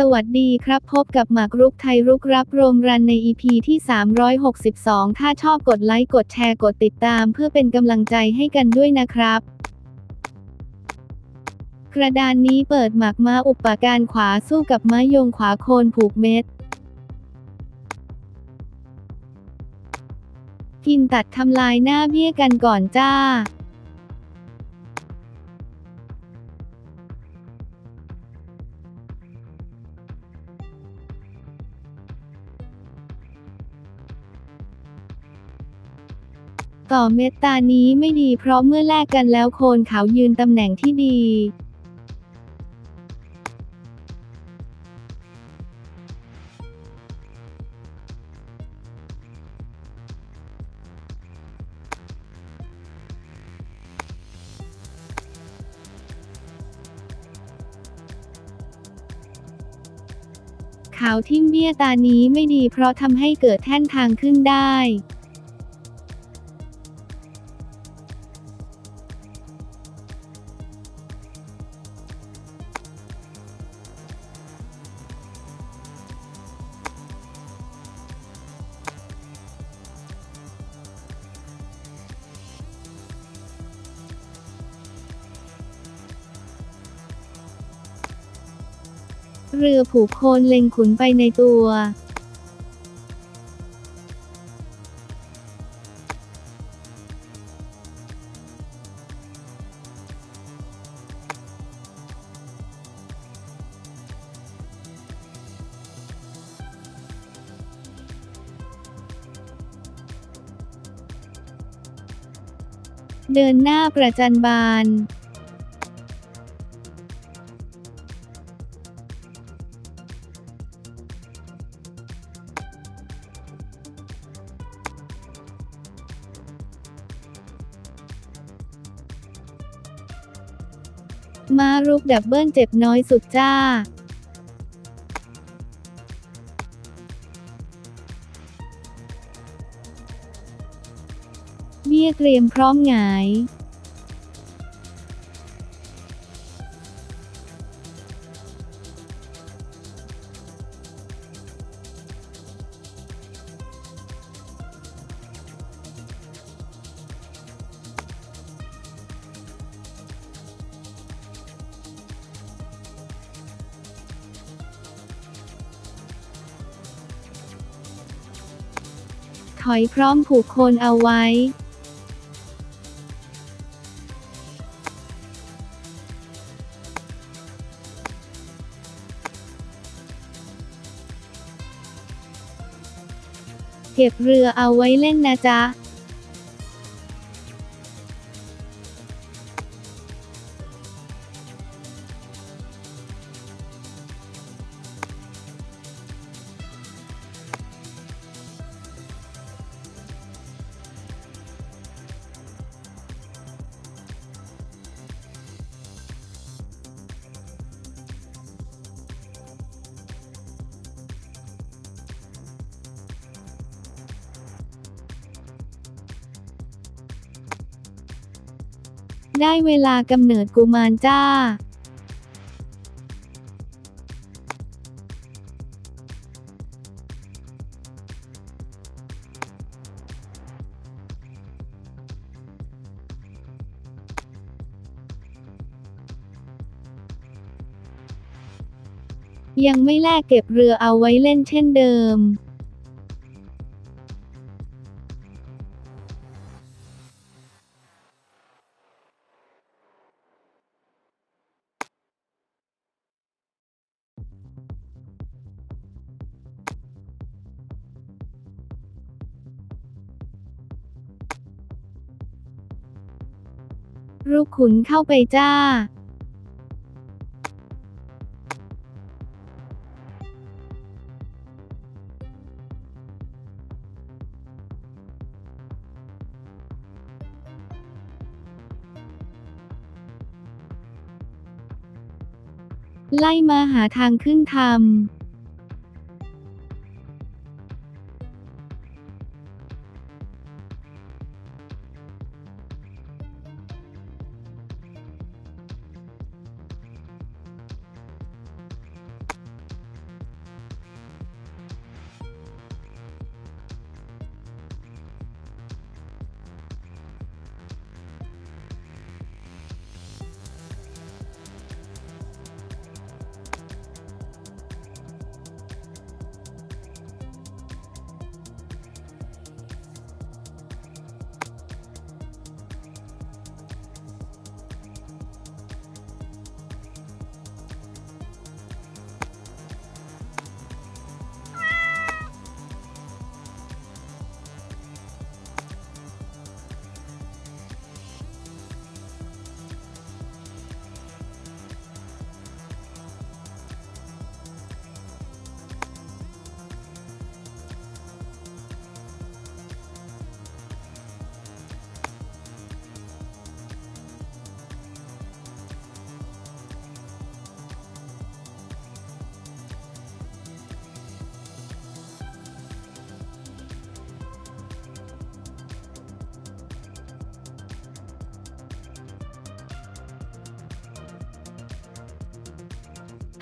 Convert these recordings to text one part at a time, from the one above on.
สวัสดีครับพบกับหมากรุกไทยรุกรับโรงรันใน EP ที่ 362 ถ้าชอบกดไลค์กดแชร์กดติดตามเพื่อเป็นกำลังใจให้กันด้วยนะครับ กระดานนี้เปิดหมากม้าอุปการขวาสู้กับม้ายงขวาโคนผูกเม็ด กินตัดทำลายหน้าเบี้ยกันก่อนจ้า ต่อเม็ดตานี้ไม่ดีเพราะเมื่อแลกกันแล้วโคนเขายืนตำแหน่งที่ดี ขาวทิ่มเบี้ยตานี้ไม่ดีเพราะทำให้เกิดแท่นทางขึ้นได้ รือผูกโคนเล็งขุนไปในตัว เดินหน้าประจันบาน มารุกดับเบิลเจ็บน้อยสุดจ้าเบี้ยเตรียมพร้อมหงาย อยพร้อมผูกโคนเอาไว้ เก็บเรือเอาไว้เล่นนะจ๊ะ ได้เวลากำเนิดกุมารจ้ายังไม่แลกเก็บเรือเอาไว้เล่นเช่นเดิม ลูกขุนเข้าไปจ้า ไล่มาหาทางขึ้นทำ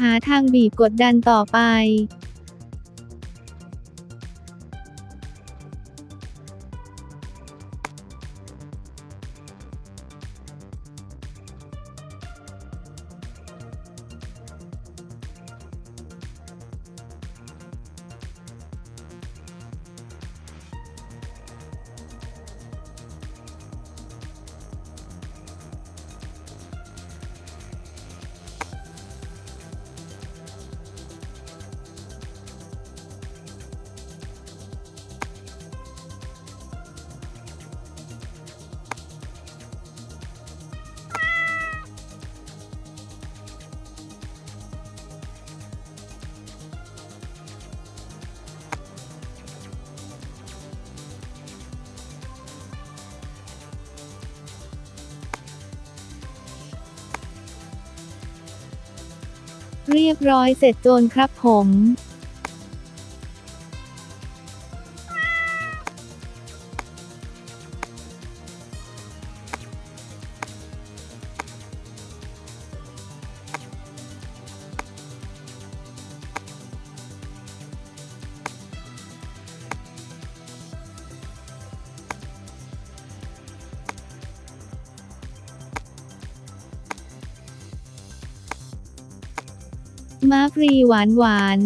หาทางบีบกดดันต่อไป เรียบร้อยเสร็จโจรครับผม มาฟรีหวานหวาน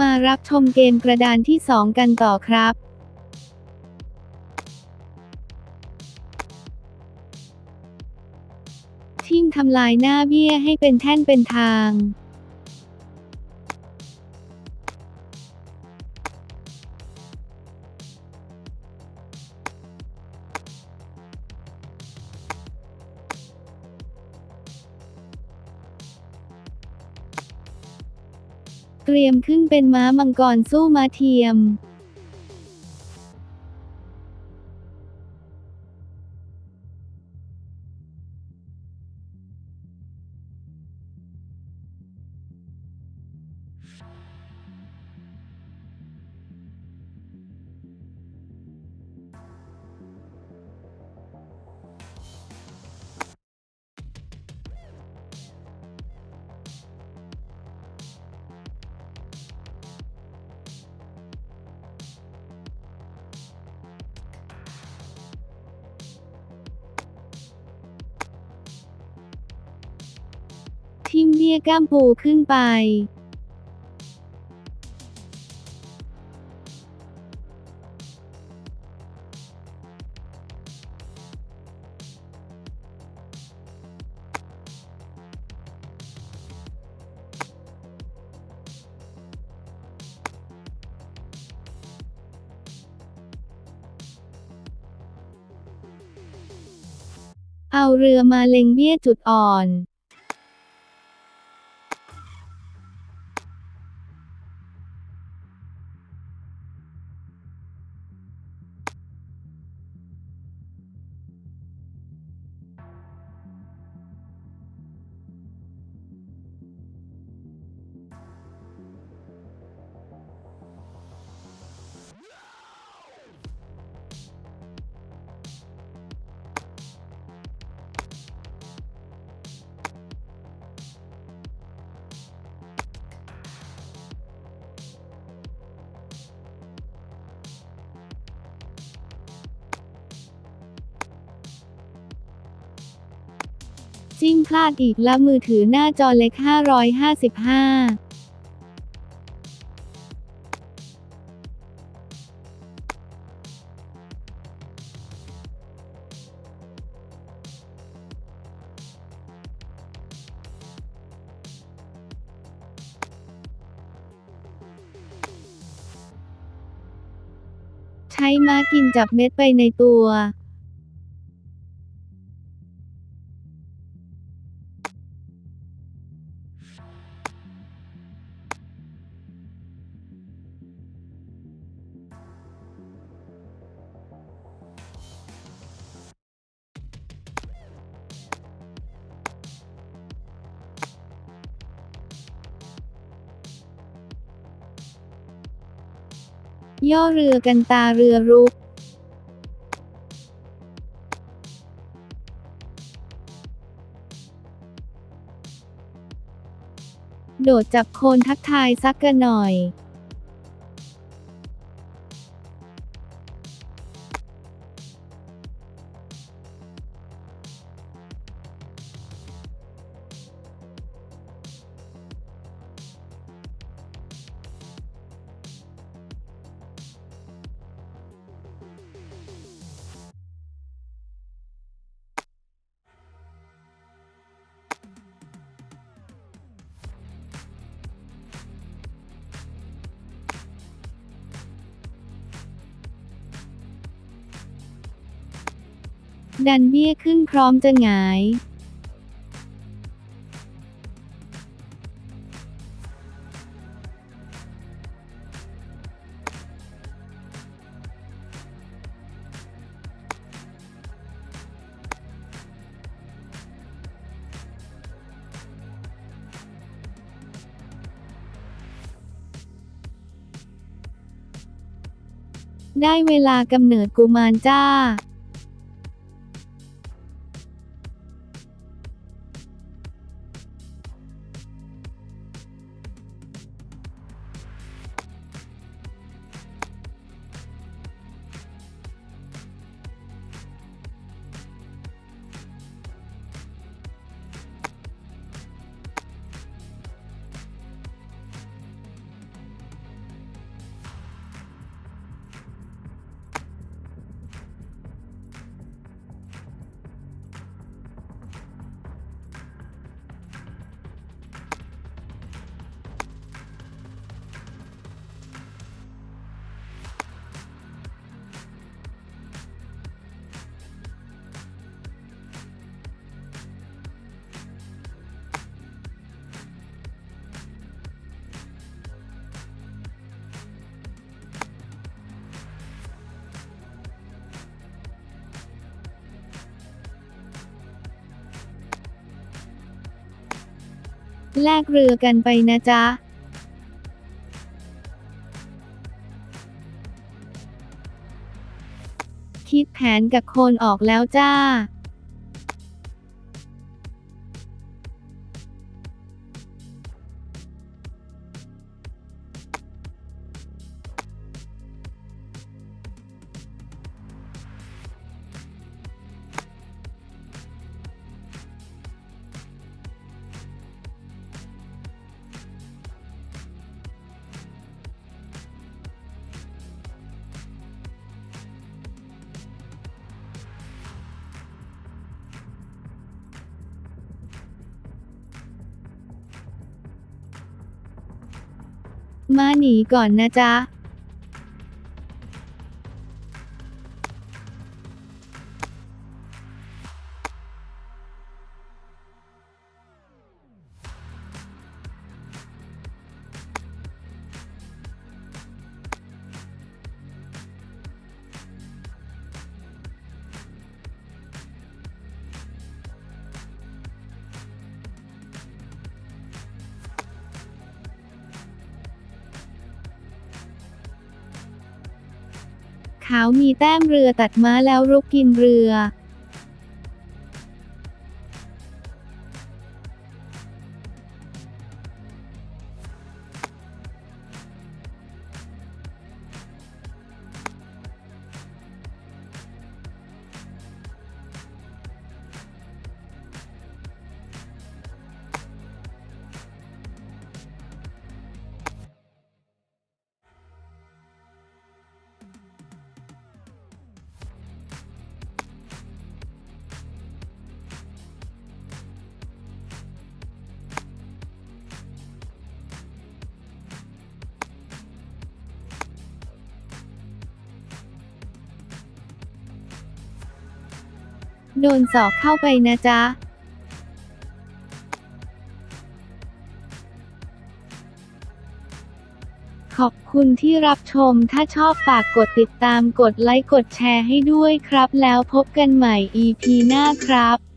มารับชมเกมกระดานที่ 2 กันต่อครับทิมทำลายหน้าเบี้ยให้เป็นแท่นเป็นทาง เป็นม้ามังกรสู้ม้าเทียม ทิมเบี้ยก้ามปูขึ้นไปเอาเรือมาเล็งเบี้ยจุดอ่อน จิ้มพลาดอีกแล้วมือถือหน้าจอเล็ก 555ใช้ม้ากินจับเม็ดไปในตัว ย่อเรือกันตาเรือรุกโดดจับโคนทักทายซักกันหน่อย ดันเบี้ยขึ้นพร้อมจะหงายได้เวลากำเนิดกุมารจ้า แลกเรือกันไปนะจ๊ะคิดแผนกับโคนออกแล้วจ้า มาหนีก่อนนะจ๊ะ ขาวมีแต้มเรือตัดม้าแล้วรุกกินเรือ โดนสอกเข้าไปนะจ๊ะขอบคุณที่รับชม ถ้าชอบฝากกดติดตาม กดไลค์ กดแชร์ให้ด้วยครับ แล้วพบกันใหม่ EP หน้าครับ